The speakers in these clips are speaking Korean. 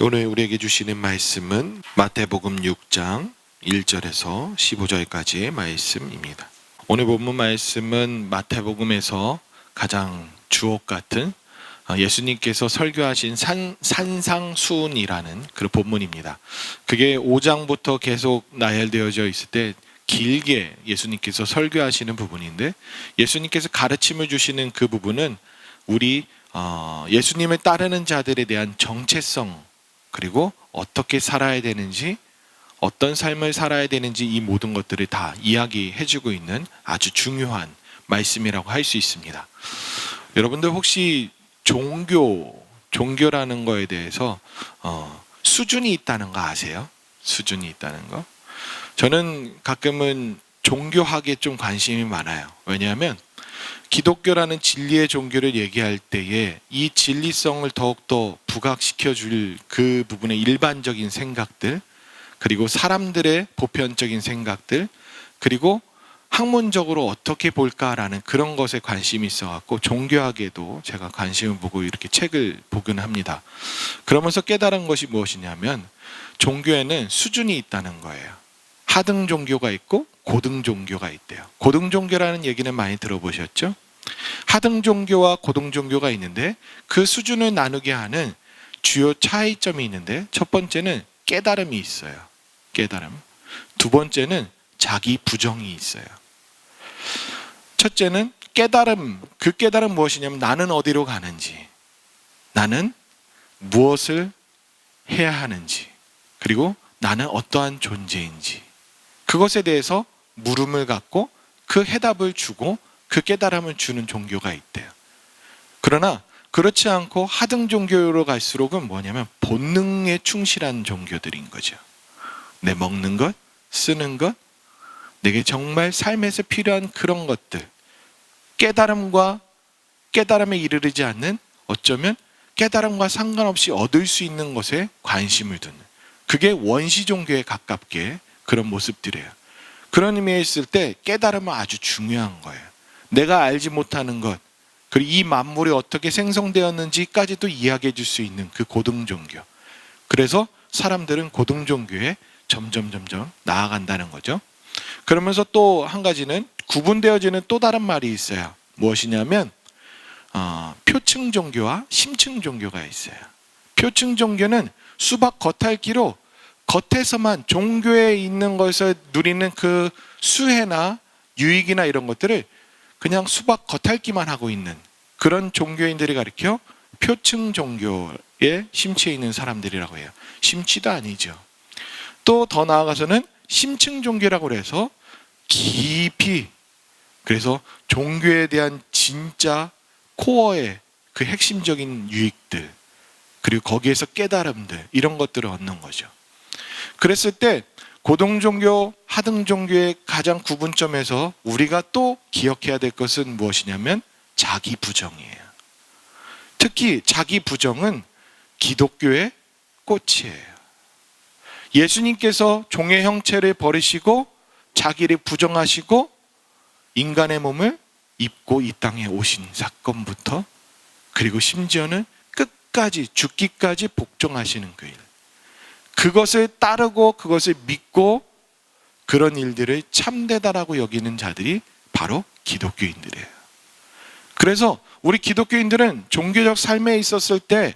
오늘 우리에게 주시는 말씀은 마태복음 6장 1절에서 15절까지의 말씀입니다. 오늘 본문 말씀은 마태복음에서 가장 주옥 같은 어, 예수님께서 설교하신 산, 산상수훈이라는 그런 본문입니다. 그게 5장부터 계속 나열되어져 있을 때 길게 예수님께서 설교하시는 부분인데 예수님께서 가르침을 주시는 그 부분은 우리 어, 예수님을 따르는 자들에 대한 정체성 그리고 어떻게 살아야 되는지 어떤 삶을 살아야 되는지 이 모든 것들을 다 이야기해 주고 있는 아주 중요한 말씀이라고 할 수 있습니다. 여러분들 혹시 종교 종교라는 거에 대해서 어, 수준이 있다는 거 아세요? 수준이 있다는 거? 저는 가끔은 종교학에 좀 관심이 많아요. 왜냐하면 기독교라는 진리의 종교를 얘기할 때에 이 진리성을 더욱더 부각시켜 줄 그 부분의 일반적인 생각들, 그리고 사람들의 보편적인 생각들, 그리고 학문적으로 어떻게 볼까라는 그런 것에 관심이 있어갖고 종교학에도 제가 관심을 보고 이렇게 책을 보긴 합니다. 그러면서 깨달은 것이 무엇이냐면 종교에는 수준이 있다는 거예요. 하등 종교가 있고 고등 종교가 있대요. 고등 종교라는 얘기는 많이 들어보셨죠? 하등 종교와 고등 종교가 있는데 그 수준을 나누게 하는 주요 차이점이 있는데 첫 번째는 깨달음이 있어요. 깨달음. 두 번째는 자기 부정이 있어요. 첫째는 깨달음. 그 깨달음 무엇이냐면 나는 어디로 가는지, 나는 무엇을 해야 하는지, 그리고 나는 어떠한 존재인지. 그것에 대해서 물음을 갖고 그 해답을 주고 그 깨달음을 주는 종교가 있대요. 그러나 그렇지 않고 하등 종교로 갈수록은 뭐냐면 본능에 충실한 종교들인 거죠. 내 먹는 것, 쓰는 것, 내게 정말 삶에서 필요한 그런 것들, 깨달음과 깨달음에 이르르지 않는 어쩌면 깨달음과 상관없이 얻을 수 있는 것에 관심을 두는 그게 원시 종교에 가깝게 그런 모습들이에요. 그런 의미에 있을 때 깨달음은 아주 중요한 거예요. 내가 알지 못하는 것, 그리고 이 만물이 어떻게 생성되었는지까지도 이야기해 줄 수 있는 그 고등 종교. 그래서 사람들은 고등 종교에 점점 점점 나아간다는 거죠. 그러면서 또 한 가지는 구분되어지는 또 다른 말이 있어요. 무엇이냐면 어, 표층 종교와 심층 종교가 있어요. 표층 종교는 수박 겉핥기로 겉에서만 종교에 있는 것을 누리는 그 수혜나 유익이나 이런 것들을 그냥 수박 겉핥기만 하고 있는 그런 종교인들이 가리켜 표층 종교에 심취해 있는 사람들이라고 해요. 심취도 아니죠. 또 더 나아가서는 심층 종교라고 해서 깊이 그래서 종교에 대한 진짜 코어의 그 핵심적인 유익들 그리고 거기에서 깨달음들 이런 것들을 얻는 거죠. 그랬을 때 고등 종교, 하등 종교의 가장 구분점에서 우리가 또 기억해야 될 것은 무엇이냐면 자기 부정이에요. 특히 자기 부정은 기독교의 꽃이에요. 예수님께서 종의 형체를 버리시고 자기를 부정하시고 인간의 몸을 입고 이 땅에 오신 사건부터 그리고 심지어는 끝까지 죽기까지 복종하시는 그 일. 그것을 따르고 그것을 믿고 그런 일들을 참되다라고 여기는 자들이 바로 기독교인들이에요. 그래서 우리 기독교인들은 종교적 삶에 있었을 때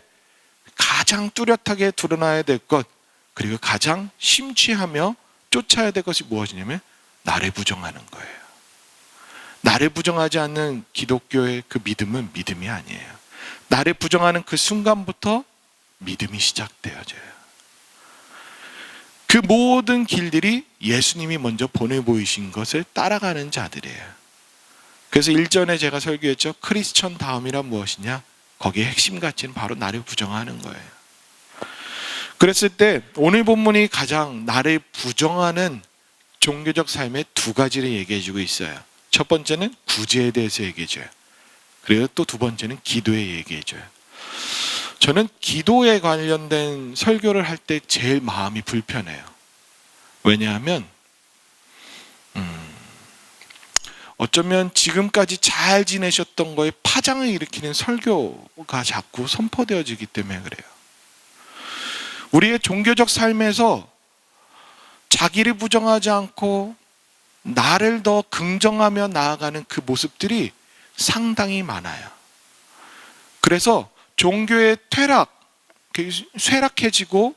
가장 뚜렷하게 드러나야 될 것, 그리고 가장 심취하며 쫓아야 될 것이 무엇이냐면 나를 부정하는 거예요. 나를 부정하지 않는 기독교의 그 믿음은 믿음이 아니에요. 나를 부정하는 그 순간부터 믿음이 시작되어져요. 그 모든 길들이 예수님이 먼저 보내 보이신 것을 따라가는 자들이에요. 그래서 일전에 제가 설교했죠. 크리스천 다음이란 무엇이냐? 거기에 핵심 가치는 바로 나를 부정하는 거예요. 그랬을 때 오늘 본문이 가장 나를 부정하는 종교적 삶의 두 가지를 얘기해 주고 있어요. 첫 번째는 구제에 대해서 얘기해 줘요. 그리고 또 두 번째는 기도에 얘기해 줘요. 저는 기도에 관련된 설교를 할 때 제일 마음이 불편해요. 왜냐하면 음, 어쩌면 지금까지 잘 지내셨던 거에 파장을 일으키는 설교가 자꾸 선포되어지기 때문에 그래요. 우리의 종교적 삶에서 자기를 부정하지 않고 나를 더 긍정하며 나아가는 그 모습들이 상당히 많아요. 그래서 종교의 퇴락, 그 쇠락해지고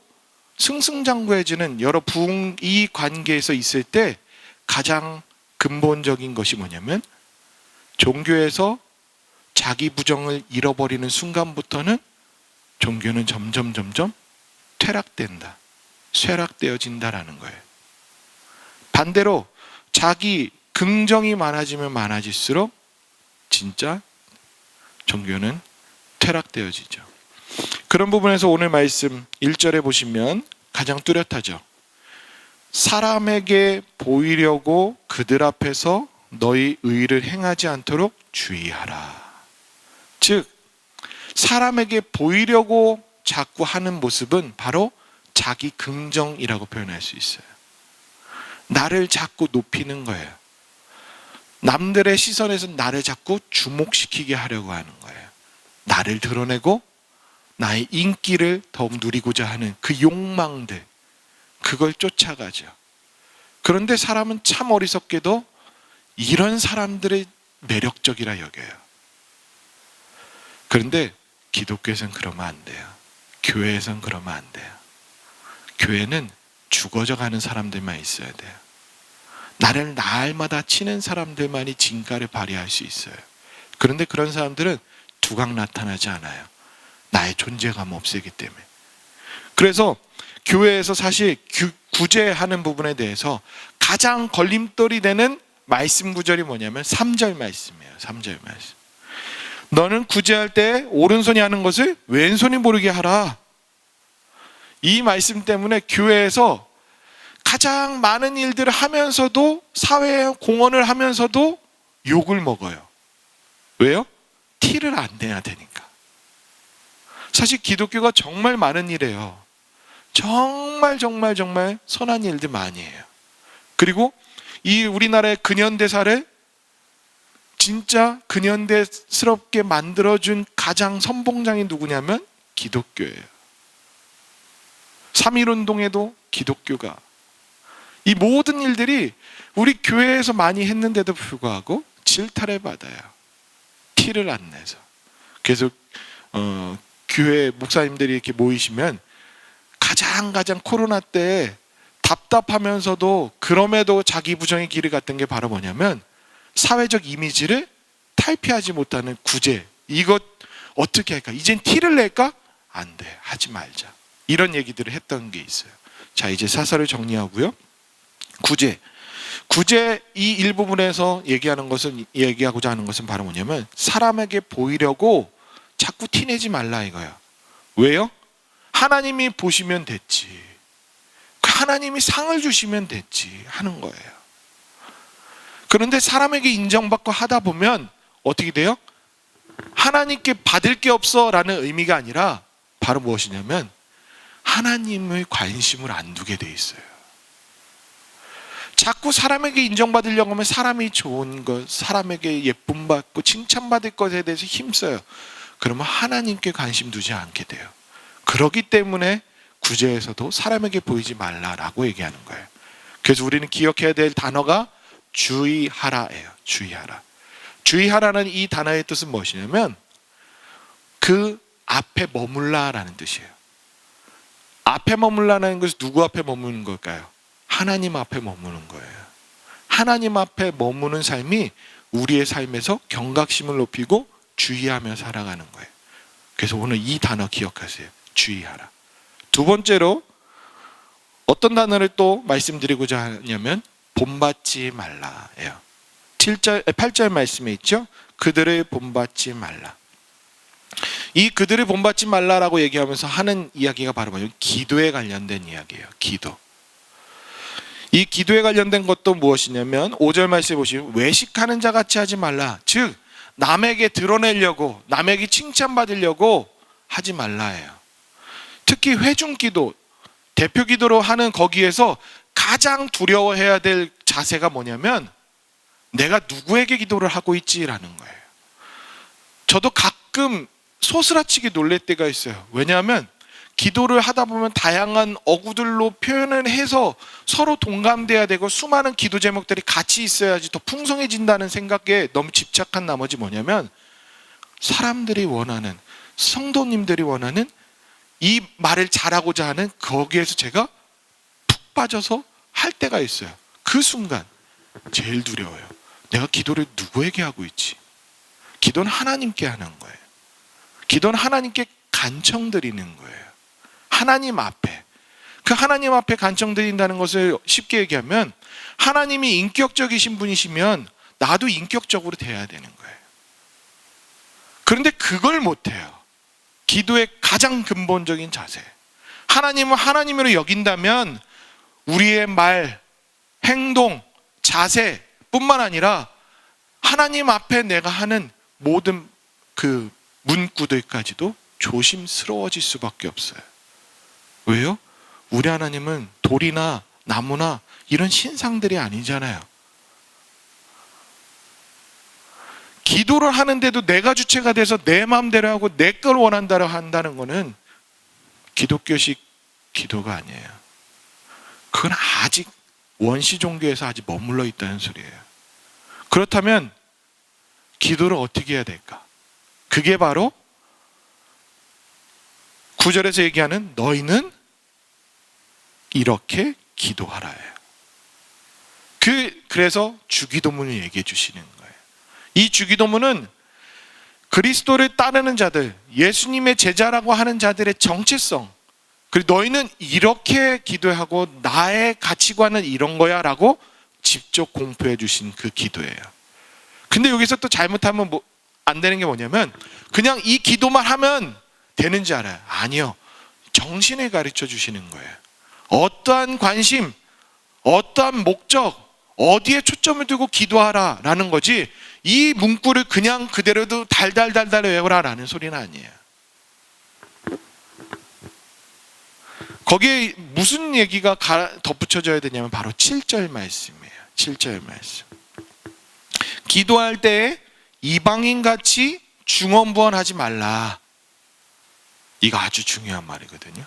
승승장구해지는 여러 부이 관계에서 있을 때 가장 근본적인 것이 뭐냐면 종교에서 자기 부정을 잃어버리는 순간부터는 종교는 점점 점점 퇴락된다. 쇠락되어진다라는 거예요. 반대로 자기 긍정이 많아지면 많아질수록 진짜 종교는 퇴락되어지죠. 그런 부분에서 오늘 말씀 1절에 보시면 가장 뚜렷하죠. 사람에게 보이려고 그들 앞에서 너희 의를 행하지 않도록 주의하라. 즉, 사람에게 보이려고 자꾸 하는 모습은 바로 자기 긍정이라고 표현할 수 있어요. 나를 자꾸 높이는 거예요. 남들의 시선에서 나를 자꾸 주목시키게 하려고 하는 거예요. 나를 드러내고 나의 인기를 더욱 누리고자 하는 그 욕망들, 그걸 쫓아가죠. 그런데 사람은 참 어리석게도 이런 사람들의 매력적이라 여겨요. 그런데 기독교에선 그러면 안 돼요. 교회에선 그러면 안 돼요. 교회는 죽어져 가는 사람들만 있어야 돼요. 나를 날마다 치는 사람들만이 진가를 발휘할 수 있어요. 그런데 그런 사람들은 두각 나타나지 않아요. 나의 존재감 없애기 때문에. 그래서 교회에서 사실 규- 구제하는 부분에 대해서 가장 걸림돌이 되는 말씀 구절이 뭐냐면 3절 말씀이에요. 3절 말씀. 너는 구제할 때 오른손이 하는 것을 왼손이 모르게 하라. 이 말씀 때문에 교회에서 가장 많은 일들을 하면서도 사회 공헌을 하면서도 욕을 먹어요. 왜요? 티를 안 내야 되니까. 사실 기독교가 정말 많은 일이에요. 정말 정말 정말 선한 일들 많이 해요. 그리고 이 우리나라의 근현대사를 진짜 근현대스럽게 만들어준 가장 선봉장이 누구냐면 기독교예요. 3.1운동에도 기독교가 이 모든 일들이 우리 교회에서 많이 했는데도 불구하고 질타를 받아요. 티를 안 내서. 그래서 어, 교회 목사님들이 이렇게 모이시면 가장 가장 코로나 때 답답하면서도 그럼에도 자기 부정의 길을 갔던 게 바로 뭐냐면 사회적 이미지를 탈피하지 못하는 구제. 이것 어떻게 할까? 이젠 티를 낼까? 안 돼. 하지 말자. 이런 얘기들을 했던 게 있어요. 자, 이제 사설을 정리하고요. 구제. 구제 이 일부분에서 얘기하는 것은 얘기하고자 하는 것은 바로 뭐냐면 사람에게 보이려고 자꾸 티내지 말라 이거예요. 왜요? 하나님이 보시면 됐지. 그 하나님이 상을 주시면 됐지 하는 거예요. 그런데 사람에게 인정받고 하다 보면 어떻게 돼요? 하나님께 받을 게 없어라는 의미가 아니라 바로 무엇이냐면 하나님의 관심을 안 두게 돼 있어요. 자꾸 사람에게 인정받으려고 하면 사람이 좋은 것, 사람에게 예쁨 받고 칭찬받을 것에 대해서 힘써요. 그러면 하나님께 관심 두지 않게 돼요. 그러기 때문에 구제에서도 사람에게 보이지 말라라고 얘기하는 거예요. 그래서 우리는 기억해야 될 단어가 주의하라예요. 주의하라. 주의하라는 이 단어의 뜻은 무엇이냐면 그 앞에 머물라라는 뜻이에요. 앞에 머물라는 것은 누구 앞에 머무는 걸까요? 하나님 앞에 머무는 거예요. 하나님 앞에 머무는 삶이 우리의 삶에서 경각심을 높이고 주의하며 살아가는 거예요. 그래서 오늘 이 단어 기억하세요. 주의하라. 두 번째로 어떤 단어를 또 말씀드리고자 하냐면 본받지 말라예요. 7절 8절 말씀에 있죠. 그들을 본받지 말라. 이 그들을 본받지 말라라고 얘기하면서 하는 이야기가 바로 뭐냐면 기도에 관련된 이야기예요. 기도. 이 기도에 관련된 것도 무엇이냐면 5절 말씀에 보시면 외식하는 자 같이 하지 말라. 즉 남에게 드러내려고 남에게 칭찬받으려고 하지 말라예요. 특히 회중 기도 대표 기도로 하는 거기에서 가장 두려워해야 될 자세가 뭐냐면 내가 누구에게 기도를 하고 있지라는 거예요. 저도 가끔 소스라치게 놀랄 때가 있어요. 왜냐하면 기도를 하다 보면 다양한 어구들로 표현을 해서 서로 동감돼야 되고 수많은 기도 제목들이 같이 있어야지 더 풍성해진다는 생각에 너무 집착한 나머지 뭐냐면 사람들이 원하는 성도님들이 원하는 이 말을 잘하고자 하는 거기에서 제가 푹 빠져서 할 때가 있어요. 그 순간 제일 두려워요. 내가 기도를 누구에게 하고 있지? 기도는 하나님께 하는 거예요. 기도는 하나님께 간청 드리는 거예요. 하나님 앞에. 그 하나님 앞에 간청 드린다는 것을 쉽게 얘기하면 하나님이 인격적이신 분이시면 나도 인격적으로 돼야 되는 거예요. 그런데 그걸 못해요. 기도의 가장 근본적인 자세. 하나님을 하나님으로 여긴다면 우리의 말, 행동, 자세 뿐만 아니라 하나님 앞에 내가 하는 모든 그 문구들까지도 조심스러워질 수밖에 없어요. 왜요? 우리 하나님은 돌이나 나무나 이런 신상들이 아니잖아요. 기도를 하는데도 내가 주체가 돼서 내 마음대로 하고 내 걸 원한다고 한다는 거는 기독교식 기도가 아니에요. 그건 아직 원시 종교에서 아직 머물러 있다는 소리예요. 그렇다면 기도를 어떻게 해야 될까? 그게 바로 구절에서 얘기하는 너희는 이렇게 기도하라예요. 그 그래서 주기도문을 얘기해 주시는 거예요. 이 주기도문은 그리스도를 따르는 자들, 예수님의 제자라고 하는 자들의 정체성, 그리고 너희는 이렇게 기도하고 나의 가치관은 이런 거야라고 직접 공표해 주신 그 기도예요. 근데 여기서 또 잘못하면 뭐 안 되는 게 뭐냐면 그냥 이 기도만 하면 되는지 알아요. 아니요. 정신을 가르쳐 주시는 거예요. 어떠한 관심, 어떠한 목적, 어디에 초점을 두고 기도하라 라는 거지 이 문구를 그냥 그대로도 달달달달 외워라 라는 소리는 아니에요. 거기에 무슨 얘기가 가- 덧붙여져야 되냐면 바로 7절 말씀이에요. 7절 말씀. 기도할 때 이방인 같이 중언부언하지 말라. 이거 아주 중요한 말이거든요.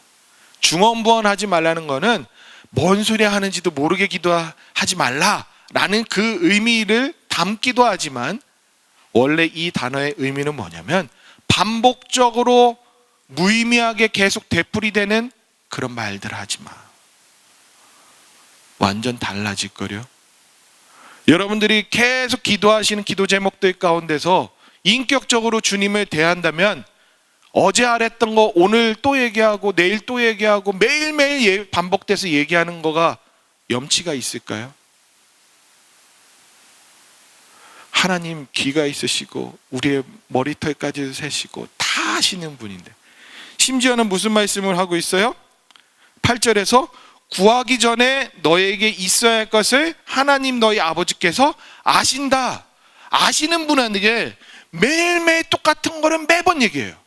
중언부언하지 말라는 거는 뭔 소리 하는지도 모르게 기도하지 말라라는 그 의미를 담기도 하지만 원래 이 단어의 의미는 뭐냐면 반복적으로 무의미하게 계속 되풀이되는 그런 말들 하지 마. 완전 달라질 거려. 여러분들이 계속 기도하시는 기도 제목들 가운데서 인격적으로 주님을 대한다면 어제 알았던 거 오늘 또 얘기하고 내일 또 얘기하고 매일매일 예- 반복돼서 얘기하는 거가 염치가 있을까요? 하나님 귀가 있으시고 우리의 머리털까지 세시고 다 아시는 분인데 심지어는 무슨 말씀을 하고 있어요? 8절에서 구하기 전에 너에게 있어야 할 것을 하나님 너희 아버지께서 아신다. 아시는 분에게 매일매일 똑같은 거를 매번 얘기해요.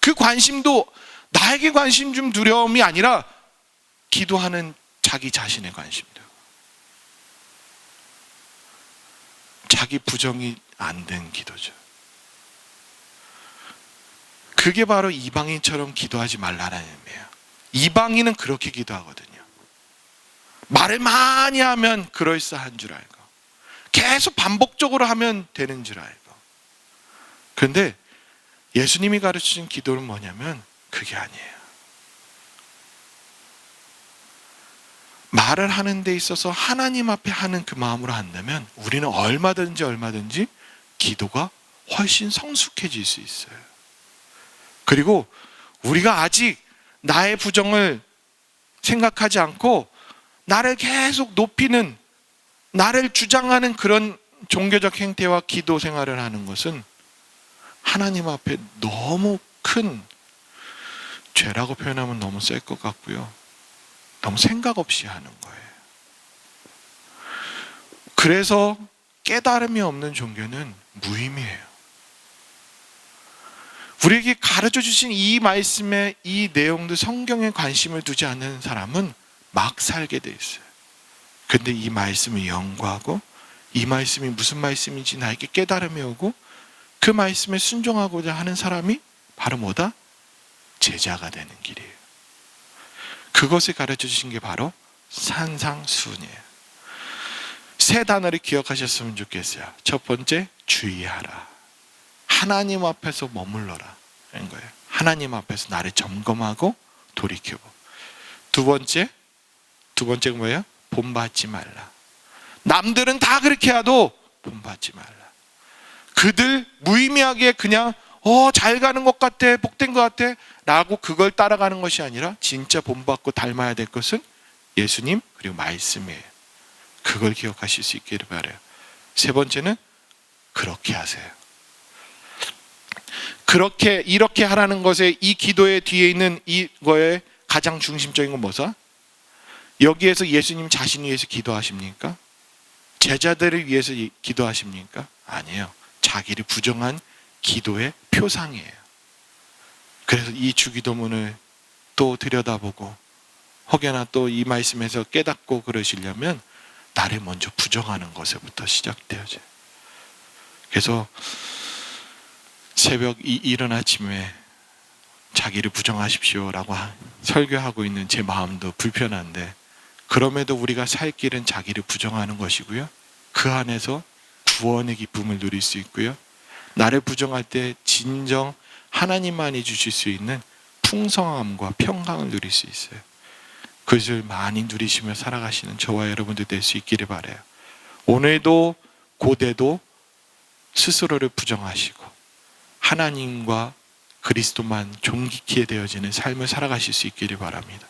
그 관심도 나에게 관심 좀 두려움이 아니라 기도하는 자기 자신의 관심도. 자기 부정이 안 된 기도죠. 그게 바로 이방인처럼 기도하지 말라는 의미예요. 이방인은 그렇게 기도하거든요. 말을 많이 하면 그럴싸한 줄 알고, 계속 반복적으로 하면 되는 줄 알고. 그런데 예수님이 가르치신 기도는 뭐냐면 그게 아니에요. 말을 하는 데 있어서 하나님 앞에 하는 그 마음으로 한다면 우리는 얼마든지 얼마든지 기도가 훨씬 성숙해질 수 있어요. 그리고 우리가 아직 나의 부정을 생각하지 않고 나를 계속 높이는 나를 주장하는 그런 종교적 행태와 기도 생활을 하는 것은 하나님 앞에 너무 큰 죄라고 표현하면 너무 셀 것 같고요. 너무 생각 없이 하는 거예요. 그래서 깨달음이 없는 종교는 무의미해요. 우리에게 가르쳐 주신 이 말씀의 이 내용들 성경에 관심을 두지 않는 사람은 막 살게 돼 있어요. 근데 이 말씀을 연구하고 이 말씀이 무슨 말씀인지 나에게 깨달음이 오고 그 말씀에 순종하고자 하는 사람이 바로 뭐다? 제자가 되는 길이에요. 그것을 가르쳐 주신 게 바로 산상수훈이에요. 세 단어를 기억하셨으면 좋겠어요. 첫 번째, 주의하라. 하나님 앞에서 머물러라. 하는 거예요. 하나님 앞에서 나를 점검하고 돌이켜보. 두 번째, 두 번째가 뭐예요? 본받지 말라. 남들은 다 그렇게 해도 본받지 말라. 그들 무의미하게 그냥 어, 잘 가는 것 같아, 복된 것 같아, 라고 그걸 따라가는 것이 아니라 진짜 본받고 닮아야 될 것은 예수님 그리고 말씀이에요. 그걸 기억하실 수 있기를 바래요. 세 번째는 그렇게 하세요. 그렇게 이렇게 하라는 것에 이 기도의 뒤에 있는 이거의 가장 중심적인 건 뭐죠? 여기에서 예수님 자신 위해서 기도하십니까? 제자들을 위해서 이- 기도하십니까? 아니에요. 자기를 부정한 기도의 표상이에요. 그래서 이 주기도문을 또 들여다보고 혹여나 또 이 말씀에서 깨닫고 그러시려면 나를 먼저 부정하는 것에부터 시작되어져요. 그래서 새벽 이 이른 아침에 자기를 부정하십시오라고 하- 설교하고 있는 제 마음도 불편한데 그럼에도 우리가 살 길은 자기를 부정하는 것이고요. 그 안에서 구원의 기쁨을 누릴 수 있고요. 나를 부정할 때 진정 하나님만이 주실 수 있는 풍성함과 평강을 누릴 수 있어요. 그것을 많이 누리시며 살아가시는 저와 여러분들 될 수 있기를 바래요. 오늘도 고대도 스스로를 부정하시고 하나님과 그리스도만 존귀케 되어지는 삶을 살아가실 수 있기를 바랍니다.